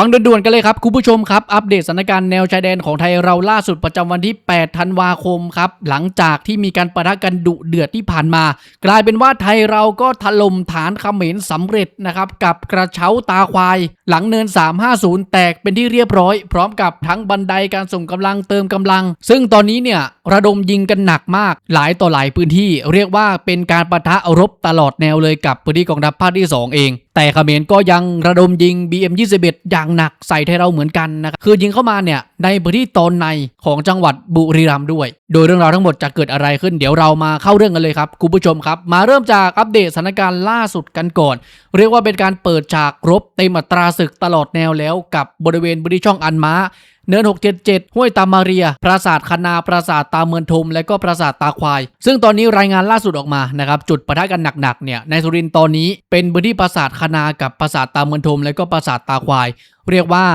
ฟังด่วนๆกันเลยครับ คุณผู้ชมครับ อัปเดตสถานการณ์แนวชายแดนของไทยเราล่าสุดประจำวันที่ 8 ธันวาคมครับ หลังจากที่มีการประทะกันดุเดือดที่ผ่านมา กลายเป็นว่าไทยเราก็ถล่มฐานเขมรสำเร็จนะครับกับกระเช้าตาควาย หลังเนิน 350 แตกเป็นที่เรียบร้อย พร้อมกับทั้งบันไดการส่งกำลังเติมกำลัง ซึ่งตอนนี้เนี่ยระดมยิงกันหนักมาก หลายต่อหลายพื้นที่ เรียกว่าเป็นการประทะรบตลอดแนวเลยกับพื้นที่กองทัพภาคที่ 2 เอง แต่เขมรก็ยังระดมยิง BM21 อย่างหนักใส่ไทยเราเหมือนกันนะครับคือยิงเข้ามาเนี่ย ในพื้นที่ตอนในของจังหวัดบุรีรัมย์ด้วย โดยเรื่องราวทั้งหมดจะเกิดอะไรขึ้นเดี๋ยวเรามาเข้าเรื่องกันเลยครับคุณผู้ชมครับ มาเริ่มจากอัปเดตสถานการณ์ล่าสุดกันก่อน เรียกว่าเป็นการเปิดฉากรบเต็มอัตราศึกตลอดแนวแล้วกับบริเวณบริช่องอันมาเนิน 677 ห้วยตามาเรีย ปราสาทคณา ปราสาทตาเมือนทม และก็ปราสาทตาควาย ซึ่งตอนนี้รายงานล่าสุดออกมานะครับจุดปะทะกันหนักๆเนี่ยในสุรินตอนนี้เป็นพื้นที่ปราสาทคณากับปราสาทตาเมือนทม และก็ปราสาทตาควาย เรียกว่า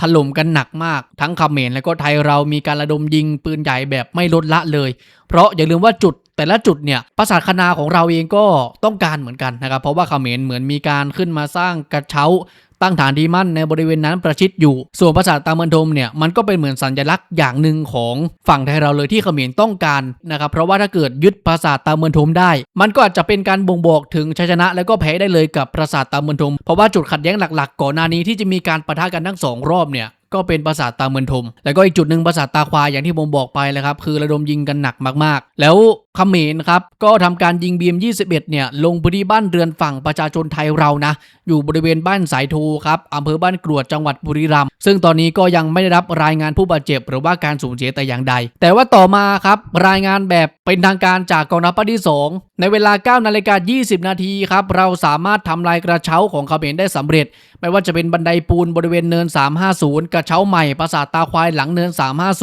ถล่มกันหนักมาก ทั้งเขมรและก็ไทยเรามีการระดมยิงปืนใหญ่แบบไม่ลดละเลย เพราะอย่าลืมว่าจุดแต่ละจุดเนี่ยปราสาทคณาของเราเองก็ต้องการเหมือนกันนะครับ เพราะว่าเขมรเหมือนมีการขึ้นมาสร้างกระเช้า ตั้งฐานที่มั่นในบริเวณนั้นประชิดอยู่ ส่วนปราสาทตาเมือนทมเนี่ยมันก็เป็นเหมือนสัญลักษณ์อย่างหนึ่งของฝั่งไทยเราเลยที่เขมรต้องการนะครับเพราะว่าถ้าเกิดยึดปราสาทตาเมือนทมได้ มันก็อาจจะเป็นการบ่งบอกถึงชัยชนะ แล้วก็แพ้ได้เลยกับปราสาทตาเมือนทมเพราะว่าจุดขัดแย้งหลัก ๆ ก่อนหน้านี้ที่จะมีการประทะกันทั้งสองรอบเนี่ย ก็เป็นปราสาทตาเมือนทม แล้วก็อีกจุดหนึ่งปราสาทตาควายอย่างที่ผมบอกไปเลยครับ คือระดมยิงกันหนักมากๆ แล้วเขมรครับ ก็ทำการยิง BM21 เนี่ย ลงพื้นที่บ้านเรือนฝั่งประชาชนไทยเรานะ อยู่บริเวณบ้านสายทูครับอำเภอบ้านกรวดจังหวัดบุรีรัมย์ ซึ่งตอนนี้ก็ยังไม่ได้รับรายงานผู้บาดเจ็บ หรือว่าการสูญเสียแต่อย่างใด แต่ว่าต่อมาครับ รายงานแบบเป็นทางการจากกองทัพที่ 2 ในเวลา9นาฬิกา20 นาทีครับ เราสามารถทำลายกระเช้าของเขมรได้สำเร็จไม่ว่าจะเป็นบันไดปูนบริเวณเนิน 350 กระเช้าใหม่ปราสาทตาควายหลังเนิน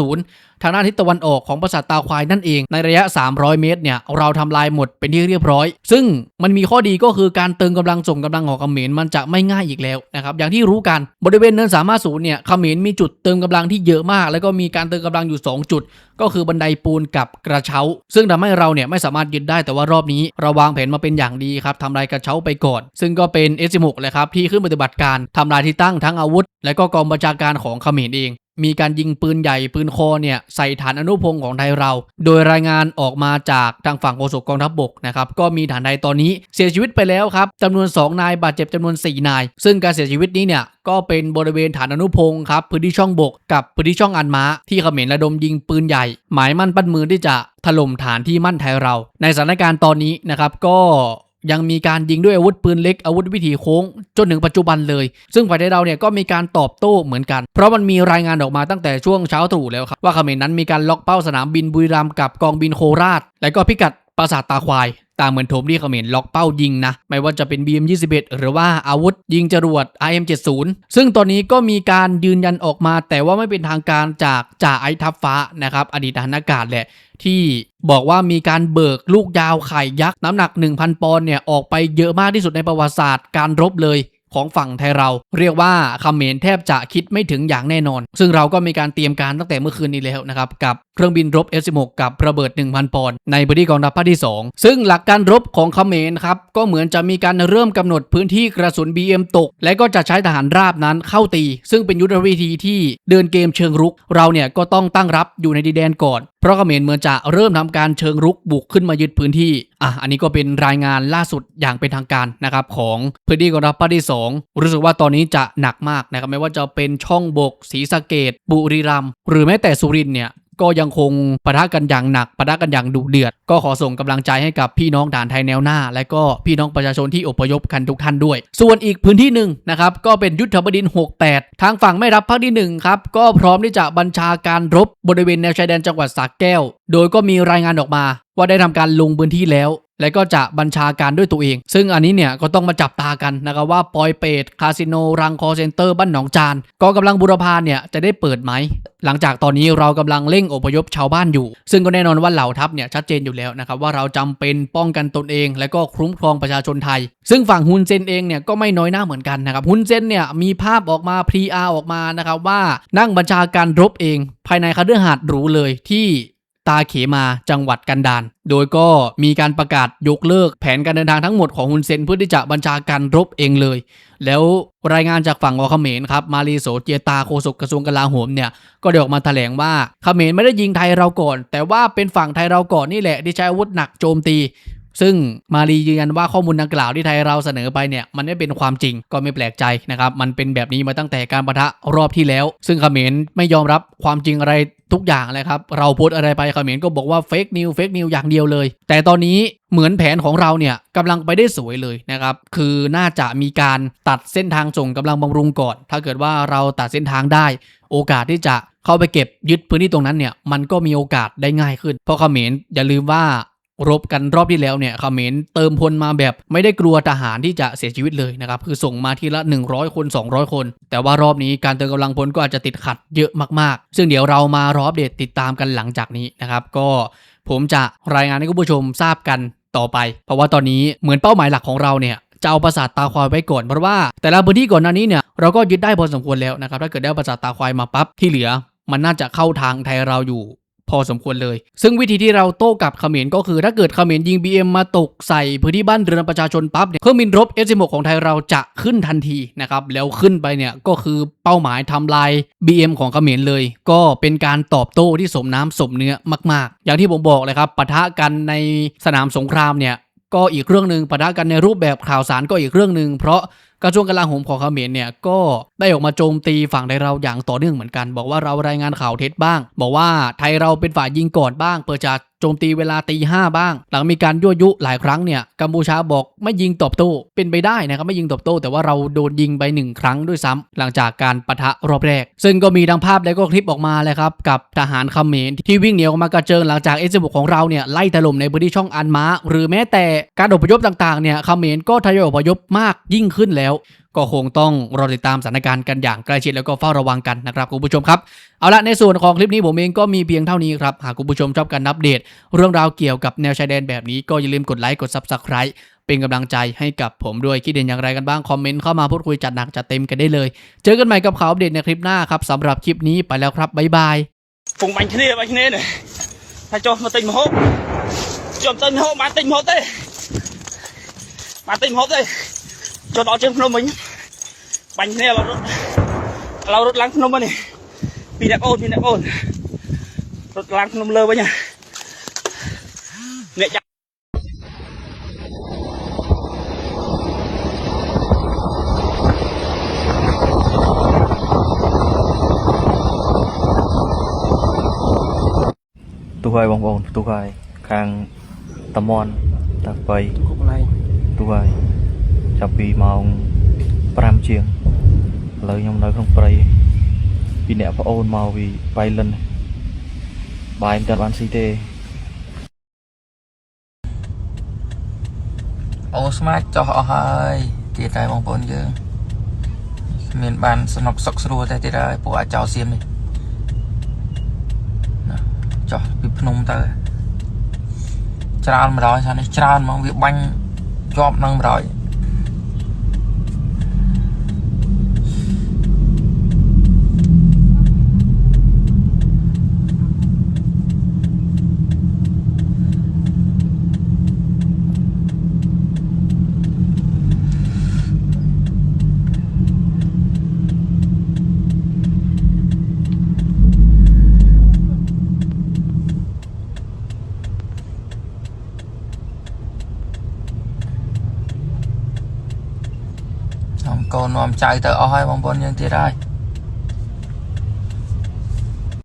350างด้านทิศตะวันออกของปราสาทตาควายนั่นเอง ในระยะ 300 เมตรเนี่ยเราทำลายหมดเป็นที่เรียบร้อย ซึ่งมันมีข้อดีก็คือการเติมกำลังส่งกำลังของเขมรมันจะไม่ง่ายอีกแล้วนะครับอย่างที่รู้กันบริเวณเนิน350เนี่ยเขมรมีจุดเติมกำลังที่เยอะมาก แล้วก็มีการเติมกำลังอยู่ 2 จุด ก็คือบันไดปูนกับกระเช้า ซึ่งทำให้เราเนี่ยไม่สามารถยึดได้แต่ว่ารอบนี้เราวางแผนมาเป็นอย่างดีครับทำลายกระเช้าไปก่อน ซึ่งก็เป็น S16 เลยครับที่ขึ้นปฏิบัติการทำลายที่ตั้งทั้งอาวุธ และก็กองบัญชาการของเขมรเอง มีการยิงปืนใหญ่ปืนคอเนี่ยใส่ฐานอนุพงศ์ของไทยเรา โดยรายงานออกมาจากทางฝั่งโฆษกกองทัพบกนะครับก็มีฐานใดตอนนี้เสียชีวิตไปแล้วครับจำนวน 2 นายบาดเจ็บจำนวน 4 นาย ซึ่งการเสียชีวิตนี้เนี่ยก็เป็นบริเวณฐานอนุพงศ์ครับพื้นที่ช่องบกกับพื้นที่ช่องอันม้า ที่เขมรระดมยิงปืนใหญ่ หมายมั่นปั้นมือที่จะถล่มฐานที่มั่นไทยเรา ในสถานการณ์ตอนนี้นะครับก็ ยังมีการยิงด้วยอาวุธปืนเล็กอาวุธวิถีโค้ง จนถึงปัจจุบันเลย ซึ่งฝ่ายไทยเราเนี่ยก็มีการตอบโต้เหมือนกัน เพราะมันมีรายงานออกมาตั้งแต่ช่วงเช้าตรู่แล้วครับว่าเขมรนั้นมีการล็อกเป้าสนามบินบุรีรัมย์กับกองบินโคราช และก็พิกัดปราสาทตาควาย ตามเหมือนโถมที่เขมรล็อกเป้ายิงนะ ไม่ว่าจะเป็น BM21 หรือว่าอาวุธยิงจรวด IM70 ซึ่งตอนนี้ก็มีการยืนยันออกมา แต่ว่าไม่เป็นทางการจากจ่าไอทัพฟ้านะครับอดีตทหารอากาศแหละที่บอกว่ามีการเบิกลูกยาวไข่ยักษ์น้ำหนัก 1,000 ปอนด์เนี่ยออกไปเยอะมากที่สุดในประวัติศาสตร์การรบเลยของฝั่งไทยเรา เรียกว่าเขมรแทบจะคิดไม่ถึงอย่างแน่นอน ซึ่งเราก็มีการเตรียมการตั้งแต่เมื่อคืนนี้แล้วนะครับ กับ เครื่องบินรบ F16 กับระเบิด 1,000 ปอนด์ในพื้นที่กองทัพภาคที่ 2 ซึ่งหลักการรบของเขมรครับก็เหมือนจะมีการเริ่มกำหนดพื้นที่กระสุน BM ตก และก็จะใช้ทหารราบนั้นเข้าตี ซึ่งเป็นยุทธวิธีที่เดินเกมเชิงรุก เราเนี่ยก็ต้องตั้งรับอยู่ในดินแดนก่อน เพราะเขมรเหมือนจะเริ่มทำการเชิงรุกบุกขึ้นมายึดพื้นที่อะอันนี้ก็เป็นรายงานล่าสุดอย่างเป็นทางการนะครับของพื้นที่กองทัพภาคที่ 2 รู้สึกว่าตอนนี้จะหนักมากนะครับไม่ว่าจะเป็นช่องบกศรีสะเกดบุรีรัมย์หรือแม้แต่สุรินเนี่ย ก็ยังคงปะทะกันอย่างหนักปะทะกันอย่างดุเดือด ก็ขอส่งกำลังใจให้กับพี่น้องฐานไทยแนวหน้า และก็พี่น้องประชาชนที่อพยพกันทุกท่านด้วย ส่วนอีกพื้นที่หนึ่งนะครับก็เป็นยุทธบดิน 68 ทางฝั่งไม่รับภาคที่ 1 ครับ ก็พร้อมที่จะบัญชาการรบบริเวณแนวชายแดนจังหวัดสระแก้ว โดยก็มีรายงานออกมา ว่าได้ทำการลงพื้นที่แล้ว และก็จะบัญชาการด้วยตัวเอง ซึ่งอันนี้เนี่ยก็ต้องมาจับตากันนะครับว่าปอยเปตคาสิโนรังคอเซ็นเตอร์บ้านหนองจานกองกำลังบุรพาเนี่ยจะได้เปิดไหม หลังจากตอนนี้เรากำลังเร่งอพยพชาวบ้านอยู่ ซึ่งก็แน่นอนว่าเหล่าทัพเนี่ยชัดเจนอยู่แล้วนะครับว่าเราจำเป็นป้องกันตนเอง และก็คุ้มครองประชาชนไทย ซึ่งฝั่งฮุนเซนเองเนี่ยก็ไม่น้อยหน้าเหมือนกันนะครับฮุนเซนเนี่ยมีภาพออกมาพรีอาออกมานะครับว่านั่งบัญชาการรบเอง ภายในคฤหาสน์หรูเลยที่ ตาเขมาจังหวัดกันดารโดยก็มีการประกาศยกเลิกแผนการเดินทางทั้งหมดของฮุนเซนเพื่อที่จะบัญชาการรบเองเลย แล้วรายงานจากฝั่งอเขมรครับ มารีโสเจียตาโฆษกกระทรวงกลาโหมเนี่ย ก็ได้ออกมาแถลงว่าเขมรไม่ได้ยิงไทยเราก่อน แต่ว่าเป็นฝั่งไทยเราก่อนนี่แหละที่ใช้อาวุธหนักโจมตี ซึ่งมารียืนยันว่าข้อมูลดังกล่าวที่ไทยเราเสนอไปเนี่ยมันไม่เป็นความจริงก็ไม่แปลกใจนะครับมันเป็นแบบนี้มาตั้งแต่การประทะรอบที่แล้ว ซึ่งเขมรไม่ยอมรับความจริงอะไรทุกอย่างเลยครับ เราโพสอะไรไปเขมรก็บอกว่าเฟกนิวเฟกนิวอย่างเดียวเลย แต่ตอนนี้เหมือนแผนของเราเนี่ยกำลังไปได้สวยเลยนะครับ คือน่าจะมีการตัดเส้นทางส่งกำลังบำรุงก่อน ถ้าเกิดว่าเราตัดเส้นทางได้ โอกาสที่จะเข้าไปเก็บยึดพื้นที่ตรงนั้นเนี่ยมันก็มีโอกาสได้ง่ายขึ้น เพราะเขมรอย่าลืมว่า รบกันรอบที่แล้วเนี่ยเขมรเติมพลมาแบบไม่ได้กลัวทหารที่จะเสียชีวิตเลยนะครับ คือส่งมาทีละ 100 คน 200 คน แต่ว่ารอบนี้การเติมกำลังพลก็อาจจะติดขัดเยอะมากๆ ซึ่งเดี๋ยวเรามารออัปเดตติดตามกันหลังจากนี้นะครับ ก็ผมจะรายงานให้คุณผู้ชมทราบกันต่อไป เพราะว่าตอนนี้เหมือนเป้าหมายหลักของเราเนี่ยจะเอาปราสาทตาควายไว้ก่อนเพราะว่าแต่ละพื้นที่ก่อนหน้านี้เนี่ยเราก็ยึดได้พอสมควรแล้วนะครับถ้าเกิดได้ปราสาทตาควายมาปั๊บที่เหลือ มันน่าจะเข้าทางไทยเราอยู่ พอสมควรเลย ซึ่งวิธีที่เราโต้กับเขมรก็คือถ้าเกิดเขมรยิง BM มาตกใส่พื้นที่บ้านเรือนประชาชนปั๊บเนี่ยเครื่องบินรบ F16 ของไทยเราจะขึ้นทันทีนะครับแล้วขึ้นไปเนี่ยก็คือเป้าหมายทำลาย BM ของเขมรเลย ก็เป็นการตอบโต้ที่สมน้ำสมเนื้อมาก ๆ อย่างที่ผมบอกเลยครับปะทะกันในสนามสงครามเนี่ยก็อีกเรื่องหนึ่งปะทะกันในรูปแบบข่าวสารก็อีกเรื่องหนึ่งเพราะ กระทรวงกลาโหมของเขมรเนี่ยก็ได้ออกมาโจมตีฝั่งไทยเราอย่างต่อเนื่องเหมือนกัน บอกว่าเรารายงานข่าวเท็จบ้าง บอกว่าไทยเราเป็นฝ่ายยิงก่อนบ้าง เปิดจากโจมตีเวลาตีห้าบ้าง หลังมีการยั่วยุหลายครั้งเนี่ยกัมพูชาบอกไม่ยิงตอบโต้เป็นไปได้นะครับไม่ยิงตอบโต้แต่ว่าเราโดนยิงไปหนึ่งครั้งด้วยซ้ำหลังจากการปะทะรอบแรก ซึ่งก็มีทั้งภาพและก็คลิปออกมาเลยครับกับทหารเขมรที่วิ่งเหนียวมากระเจิงหลังจากเอสบุกของเราเนี่ยไล่ถล่มในพื้นที่ช่องอันม้า หรือแม้แต่การอพยพต่างๆเนี่ยเขมรก็ทยอยอพยพมากยิ่งขึ้นแล้วก็คงต้องรอติดตามสถานการณ์กันอย่างใกล้ชิดแล้วก็เฝ้าระวังกันนะครับคุณผู้ชมครับเอาละในส่วนของคลิปนี้ผมเองก็มีเพียงเท่านี้ครับหากคุณผู้ชมชอบการอัปเดต เรื่องราวเกี่ยวกับแนวชายแดนแบบนี้ก็อย่าลืมกดไลค์กดซับสไคร b ์เป็นกำลังใจให้กับผมด้วยคิดเห็นอย่างไรกันบ้าง คอมเมนต์เข้ามาพูดคุยจัดหนักจัดเต็มกันได้เลย เจอกันใหม่กับข่าวอัปเดตในคลิปหน้าครับสำหรับคลิปนี้ไปแล้วครับบ๊ายบายฟงบังคเนยบังคเน่เนี่ยถ้าจอมาติมหกจอมติมหกมาติมหกเต้มาติมหกเต้ ចុះដល់ជើងភ្នំវិញបាញ់គ្នាឥឡូវរត់ឥឡូវរត់ឡើងភ្នំវិញនេះពីរអ្នកអូនពីរអ្នកអូនរត់ឡើងភ្នំលើវិញហ่ะអ្នកចាំទូហើយបងប្អូនទូហើយខាងតមន់តាបៃគ្រប់កន្លែងទូហើយ ចាប់ពីម៉ោង5ជាងឥឡូវខ្ញុំនៅក្នុងព្រៃពីអ្នកប្អូនមកពីបៃលិនបាយមិនទាន់បានស៊ីទេអូស្មាតចោះអស់ហើយទៀតតែបងប្អូនយើងមានបានសំណប់សុកស្រួលតែទៀតហើយពួកអាចោសៀមនេះណាចោះពីភ្នំទៅច្រើន100ឆ្នាំនេះច្រើនហ្មងវាបាញ់ជាប់នឹង100 កូននាំចៅទៅអស់ហើយបងប្អូនយើងទៀតហើយ